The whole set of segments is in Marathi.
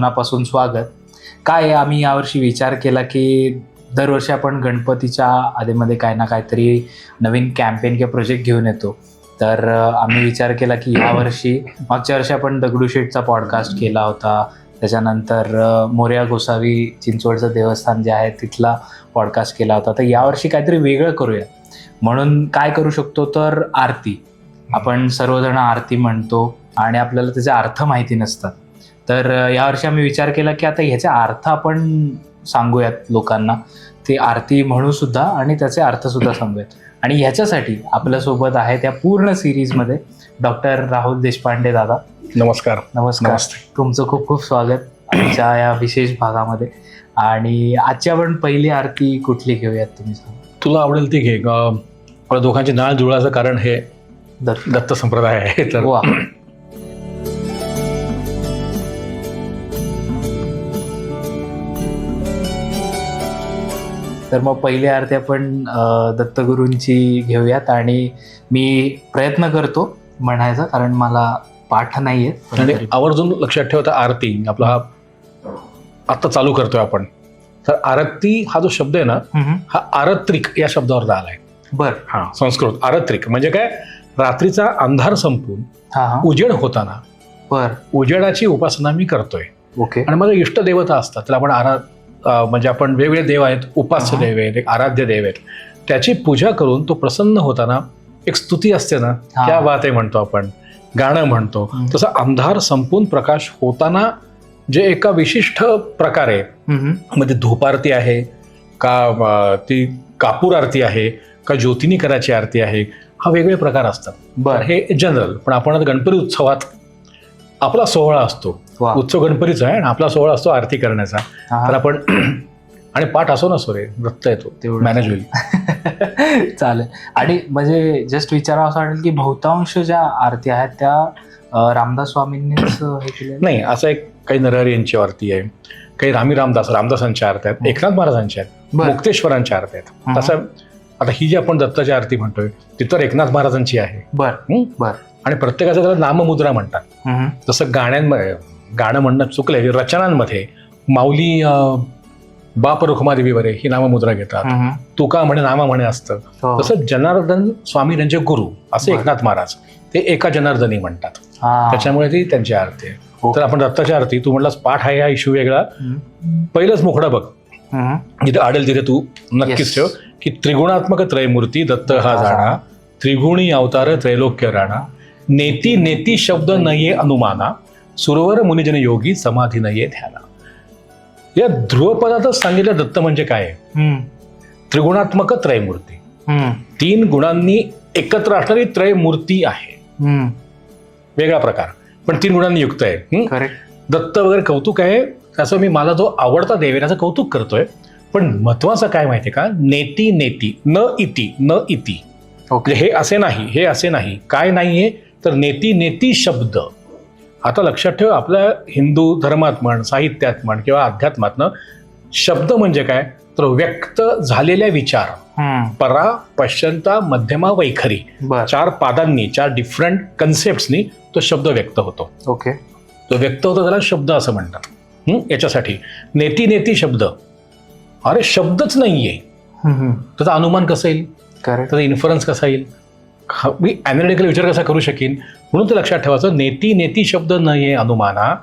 मनापासून स्वागत. काय आम्ही यावर्षी विचार केला की दरवर्षी आपण गणपतीच्या आधीमध्ये काय ना काहीतरी नवीन कॅम्पेन किंवा प्रोजेक्ट घेऊन येतो. तर आम्ही विचार केला की यावर्षी मागच्या वर्षी आपण दगडूशेठचा पॉडकास्ट केला होता. त्याच्यानंतर मोर्या गोसावी चिंचवडचं देवस्थान जे आहे तिथला पॉडकास्ट केला होता. तर यावर्षी काहीतरी वेगळं करूया. म्हणून काय करू शकतो तर आरती. आपण सर्वजण आरती म्हणतो आणि आपल्याला त्याचे अर्थ माहिती नसतात. तर यावर्षी आम्ही विचार केला की आता ह्याचे अर्थ आपण सांगूयात लोकांना. ते आरती म्हणू सुद्धा आणि त्याचे अर्थ सुद्धा सांगूयात. आणि ह्याच्यासाठी आपल्यासोबत आहे त्या पूर्ण सिरीजमध्ये डॉक्टर राहुल देशपांडे दादा. नमस्कार. नमस्कार. तुमचं खूप खूप स्वागत आमच्या या विशेष भागामध्ये. आणि आजची आपण पहिली आरती कुठली घेऊयात तुम्ही? सांगा. तुला आवडेल ती घे. दोघांची नाळ जुळाचं कारण हे दत्त. दत्त संप्रदाय आहे. तर तर मग पहिली आरती आपण दत्तगुरूंची घेऊयात आणि मी प्रयत्न करतो म्हणायचा कारण मला पाठ आणि तरी- आवर्जून लक्षात ठेवता आरती आपला हा आत्ता चालू करतोय आपण. तर आरती हा जो शब्द आहे ना. हा आरत्रिक या शब्दावर आलाय बर. हा संस्कृत आरत्रिक. म्हणजे काय? रात्रीचा अंधार संपून उजेड होताना बर. उजेडाची उपासना मी करतोय. ओके. आणि माझ्या इष्ट देवता असतात तर आपण आरा म्हणजे आपण वेगवेगळे देव आहेत उपास्य. देव आहेत एक आराध्य देव आहेत त्याची पूजा करून तो प्रसन्न होताना एक स्तुती असते ना. त्या बात म्हणतो आपण गाणं म्हणतो. तसं अंधार संपून प्रकाश होताना जे एका विशिष्ट प्रकारे हम्म. मध्ये धूप आरती आहे का ती कापूर आरती आहे का ज्योतिनी कराची आरती आहे हा वेगळे प्रकार असतात बर हे जनरल पण आपण गणपती उत्सवात आपला सोहळा असतो वा. उत्सव गणपतीचा आहे आणि आपला सोहळा असतो आरती करण्याचा. हा, तर हा. आपण आणि पाठ असो नसो रे वृत्त येतो तेवढं. मॅनेज होईल. चालेल. आणि म्हणजे जस्ट विचारावं असं वाटेल की बहुतांश ज्या आरती आहेत त्या अ, रामदास स्वामींनीच हे केले नाही असं एक काही नरहरी यांची आरती आहे. काही रामी रामदास रामदासांच्या आरत्या आहेत. एकनाथ महाराजांच्या आहेत. बर. मुक्तेश्वरांच्या आरत्या आहेत. तसं आता ही जी आपण दत्ताची आरती म्हणतोय ती तर एकनाथ महाराजांची आहे. बर? बर. आणि प्रत्येकाचं त्याला नाममुद्रा म्हणतात. हम्म. जसं गाण्यांमध्ये गाणं म्हणणं चुकलंय रचनांमध्ये माऊली बाप रुखमादेवी वरे ही नाममुद्रा घेतात. तुका म्हणे नामा म्हणे असतं हो. तसं जनार्दन स्वामी त्यांचे गुरु असे. एकनाथ महाराज ते एका जनार्दनी म्हणतात हा. त्याच्यामुळे ती त्यांची आरती आहे ओके. तर आपण दत्ताची आरती तू म्हणलास पाठ आहे हा इश्यू वेगळा. पहिलंच मुखडा बघ. जिथे आडेल तिथे तू नक्कीच. ठेव की त्रिगुणात्मक त्रयमूर्ती दत्त हा हा जाणा जाणा. त्रिगुणी अवतार त्रैलोक्य राणा नेती नेती शब्द नये अनुमाना सुरवर मुनिजन योगी समाधी नये ध्याना या ध्रुवपदातच सांगितलं दत्त म्हणजे काय. त्रिगुणात्मक त्रयमूर्ती. तीन गुणांनी एकत्र असणारी त्रयमूर्ती आहे. वेगळा प्रकार. पण तीन गुणांनी युक्त आहे. हं? दत्त वगैरे कौतुक आहे. त्याचं मी मला जो आवडता देव आहे त्याचं कौतुक करतोय. पण महत्वाचं काय माहितीये का? नेती नेती. न इति न इति. ओके. हे असे नाही हे असे नाही. काय नाहीये? तर नेती नेती शब्द. आता लक्षात ठेव आपल्या हिंदू धर्मात म्हण साहित्यात म्हण किंवा अध्यात्मातनं शब्द म्हणजे काय? तर व्यक्त झालेल्या विचार. परा पश्चंता मध्यमा वैखरी. चार पादांनी चार डिफरंट कन्सेप्टनी तो शब्द व्यक्त होतो. ओके. तो व्यक्त होतो त्याला शब्द असं म्हणतात? याच्यासाठी. नेती नेती शब्द. अरे शब्दच नाहीये. त्याचा अनुमान कसं येईल? त्याचा इन्फरन्स कसा येईल? मी अॅनालिटिकल विचार कसा करू शकेन? म्हणून ते लक्षात ठेवायचं नेती नेती शब्द नाहीये अनुमाना.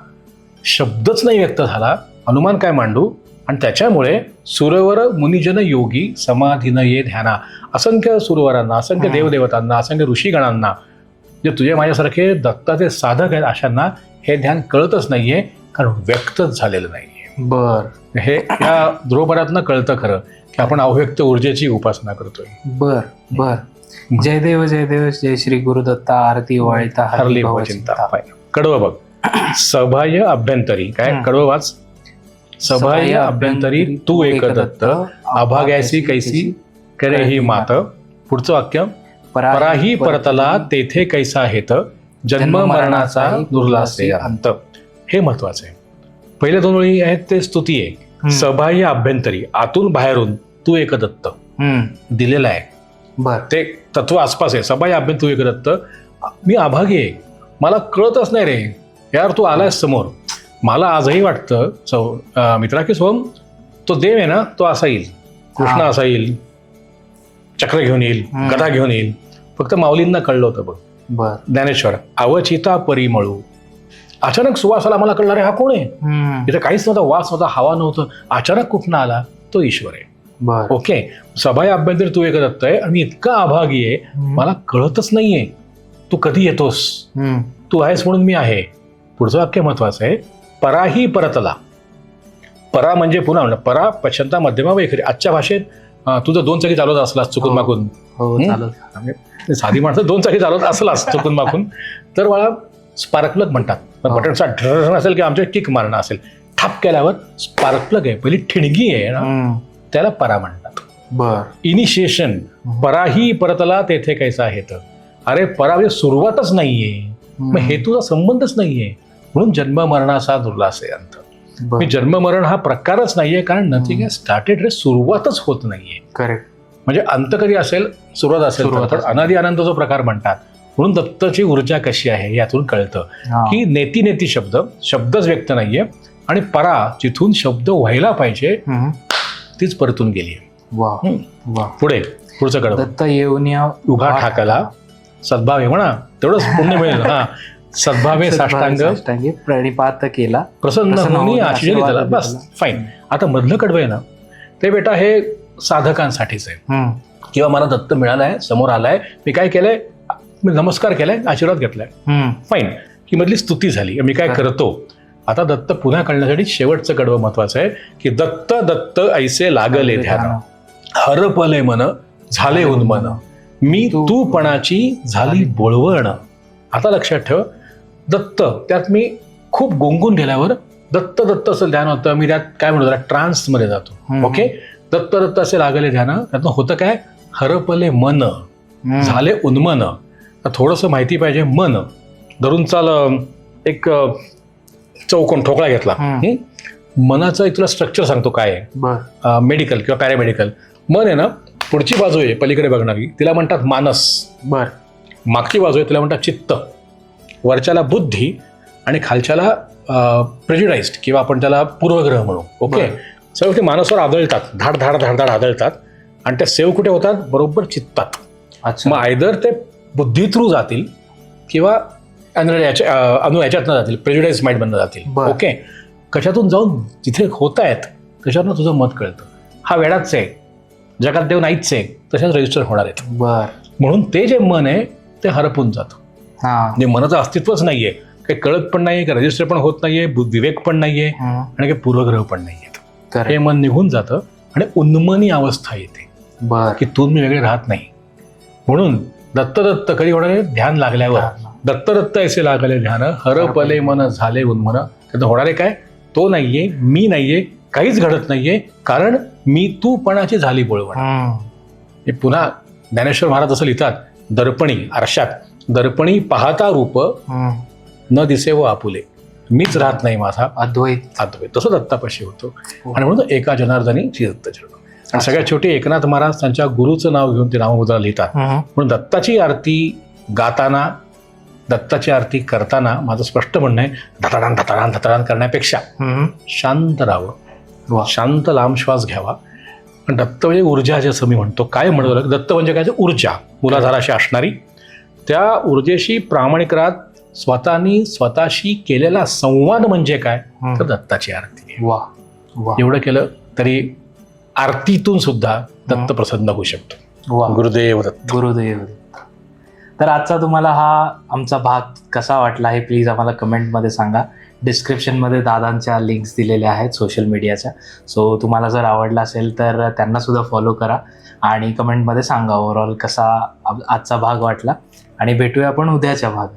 शब्दच नाही व्यक्त झाला. अनुमान काय मांडू? आणि त्याच्यामुळे सुरवर मुनिजन योगी समाधीन ये ध्याना. असंख्य सुरवरांना असंख्य. देवदेवतांना असंख्य ऋषीगणांना जे तुझे माझ्यासारखे दत्ताचे साधक आहेत अशांना हे ध्यान कळतच नाहीये कारण व्यक्तच झालेलं नाहीये. बर. हे या ध्रुवपदातनं कळतं खरं की आपण अव्यक्त ऊर्जेची उपासना करतोय. बर बर. जय देव जय देव जय श्री गुरुदत्ता आरती वाळिता हरली भवचिंता. कडवं बघ. सभाय अभ्यंतरी. काय. कडवं वाच. सभाय अभ्यंतरी तू एक दत्त. अभाग्यासी कैसी करे ही मात. पुढचं वाक्य. पराही परतला. तेथे कैसा हेत. जन्म मरणाचा दुर्लासे अंत. हे महत्वाचं आहे. पहिले दोन ओळी आहेत ते स्तुती आहे. सबाह्य अभ्यंतरी. आतून बाहेरून तू एक दत्त. दिलेलं आहे. बर. ते तत्व आसपास आहे. सबाह्य अभ्यंत तू एक दत्त मी अभागी आहे. मला कळतच नाही रे. यार तू आलायस समोर. मला आजही वाटतं सौ मित्रा की सोम तो देव आहे ना तो असा येईल. कृष्ण. असा येईल. चक्र घेऊन येईल. गदा घेऊन येईल. फक्त माऊलींना कळलं होतं बघ. बर. ज्ञानेश्वर अवचिता परिमळू. अचानक सुवासाला मला कळणार हा कोण आहे. इथं काहीच नव्हतं वास नव्हता हवा नव्हतं. अचानक कुठनं आला? तो ईश्वर आहे. ओके. सभा अभ्यंतर तू एक दत्त आहे आणि मी इतका आभागी आहे मला कळतच नाहीये. तू कधी येतोस. तू आहेस म्हणून मी आहे. पुढचं वाक्य महत्वाचं आहे. पराही परतला. परा म्हणजे पुन्हा म्हणलं परा पश्चंता मध्यमा वैखरी आजच्या भाषेत तुझं दोन चाकी चालवत असलास चुकून हो. मागून. हो साधी माणसं दोन चाकी चालवत असलास चुकून मागून. तर मला स्पार्क प्लग म्हणतात. हो. बटनचा ढर असेल किंवा आमच्या किक मारणं असेल थाप केल्यावर स्पार्क प्लग आहे. पहिली ठिणगी आहे ना. त्याला परा म्हणतात. बर. इनिशिएशन पराही परतला तेथे कैसा हेत अरे परा म्हणजे सुरुवातच नाहीये. मग हेतूचा संबंधच नाहीये. म्हणून जन्म मरणाचा दुर्लास आहे अंत. मी जन्म मरण हा प्रकारच नाहीये कारण नथिंग. स्टार्टेड रे सुरुवातच होत नाहीये. करेक्ट म्हणजे अंत कधी असेल सुरुवात असेल तर. अनादी आनंद जो प्रकार म्हणतात. म्हणून दत्तची ऊर्जा कशी आहे यातून कळतं. की नेती नेती शब्द शब्दच व्यक्त नाहीये. आणि परा जिथून शब्द व्हायला पाहिजे तीच परतून गेली वा. वा. पुढे पुढचं कडवं. दत्त येऊन या उभा ठाकला. सद्भावे म्हणा. तेवढंच पुण्य मिळेल. हा. सद्भावे साष्टांग. प्रणिपात केला. प्रसन्न बस. फाईन आता मधलं कडवं आहे ना. ते बेटा हे साधकांसाठीच आहे. किंवा मला दत्त मिळालाय समोर आलाय. मी काय केलंय? मी नमस्कार केलाय आशीर्वाद घेतलाय. फाईन ही मधली स्तुती झाली. मी काय. करतो? आता दत्त पुन्हा कळण्यासाठी शेवटचं कडवं महत्वाचं आहे की दत्त दत्त ऐसे लागले ध्यान. हरपले मन झाले उन्मन. मी तू- तूपणाची झाली बोळवण. आता लक्षात ठेव दत्त त्यात मी खूप गोंगून गेल्यावर दत्त दत्त असं ध्यान होतं. मी त्यात काय म्हणतो त्याला ट्रान्समध्ये जातो. ओके? दत्त दत्त असे लागले ध्यान. त्यातनं होतं काय? हरपले मन. झाले उन्मन. थोडंसं माहिती पाहिजे मन. धरून चाल एक चौकोन ठोकळा घेतला. हं? मनाचं एक तुला स्ट्रक्चर सांगतो काय आहे. मेडिकल किंवा पॅरामेडिकल मन आहे ना पुढची बाजू आहे पलीकडे बघणारी तिला म्हणतात मानस. बर. मागची बाजू आहे तिला म्हणतात चित्त. वरच्याला बुद्धी आणि खालच्याला प्रेज्युडाइज्ड किंवा आपण त्याला पूर्वग्रह म्हणू. ओके? बरं. सर्व गोष्टी मानसावर आदळतात. धाड धाड धाड धाड आदळतात. आणि त्या सेव कुठे होतात? बरोबर चित्तात. अच्छा. मग आयदर ते बुद्धी थ्रू जातील किंवा याच्या अनु याच्यातनं जातील प्रेज्युडाइज माइंडमधनं जातील. ओके कशातून जाऊन जिथे होत आहेत त्याच्यावरनं तुझं मत कळतं? हा वेळाच आहे जगात देव नाहीच आहे तशाच रजिस्टर होणार आहेत. बर. म्हणून ते जे मन आहे ते हरपून जातं. हा. म्हणजे मनाचं अस्तित्वच नाहीये. काही कळत पण नाहीये काही रजिस्टर पण होत नाहीये विवेक पण नाहीये. आणि काही पूर्वग्रह पण नाहीये हे मन निघून जातं आणि उन्मनी अवस्था येते. बर. की मी वेगळे राहत नाही. म्हणून दत्त दत्त कधी होणार आहे? ध्यान लागल्यावर. दत्त दत्त ऐसे लागले ध्यान. हरपले मन झाले उन्मन. त्याचं होणारे काय? तो नाहीये मी नाहीये काहीच घडत नाहीये. कारण मी तूपणाची झाली बोळवण. हे. पुन्हा ज्ञानेश्वर महाराज असं लिहितात दर्पणी आरशात दर्पणी पाहता रूप. न दिसे व आपुले. मीच राहत नाही माझा. अद्वैत. आत्मय तसं दत्तापाशी होतो. आणि म्हणून एका जनार्दनी श्री दत्त चरण आणि सगळ्यात शेवटी एकनाथ महाराज त्यांच्या गुरुचं नाव घेऊन ते नाममुद्रा लिहितात. म्हणून दत्ताची आरती गाताना दत्ताची आरती करताना माझं स्पष्ट म्हणणं आहे धताडान धताडान धताडान करण्यापेक्षा. शांत राहावं. शांत लांब श्वास घ्यावा. आणि दत्त म्हणजे ऊर्जा जसं मी म्हणतो. काय म्हणतो दत्त म्हणजे काय? ऊर्जा. मुलाधार अशी असणारी. त्या ऊर्जेशी प्रामाणिक राहत स्वतःनी स्वतःशी केलेला संवाद म्हणजे काय? तर. दत्ताची आरती. वा एवढं केलं तरी आरतीतून सुद्धा दत्त प्रसन्न होऊ शकतो. वा. गुरुदेव दत्त. गुरुदेव. तर आजचा तुम्हाला हा आमचा भाग कसा वाटला हे प्लीज आम्हाला कमेंटमध्ये सांगा. डिस्क्रिप्शनमध्ये दादांच्या लिंक्स दिलेल्या आहेत सोशल मीडियाच्या सो तुम्हाला जर आवडला असेल तर त्यांनासुद्धा फॉलो करा आणि कमेंटमध्ये सांगा ओव्हरऑल कसा आजचा भाग वाटला. आणि भेटूया आपण उद्याच्या भाग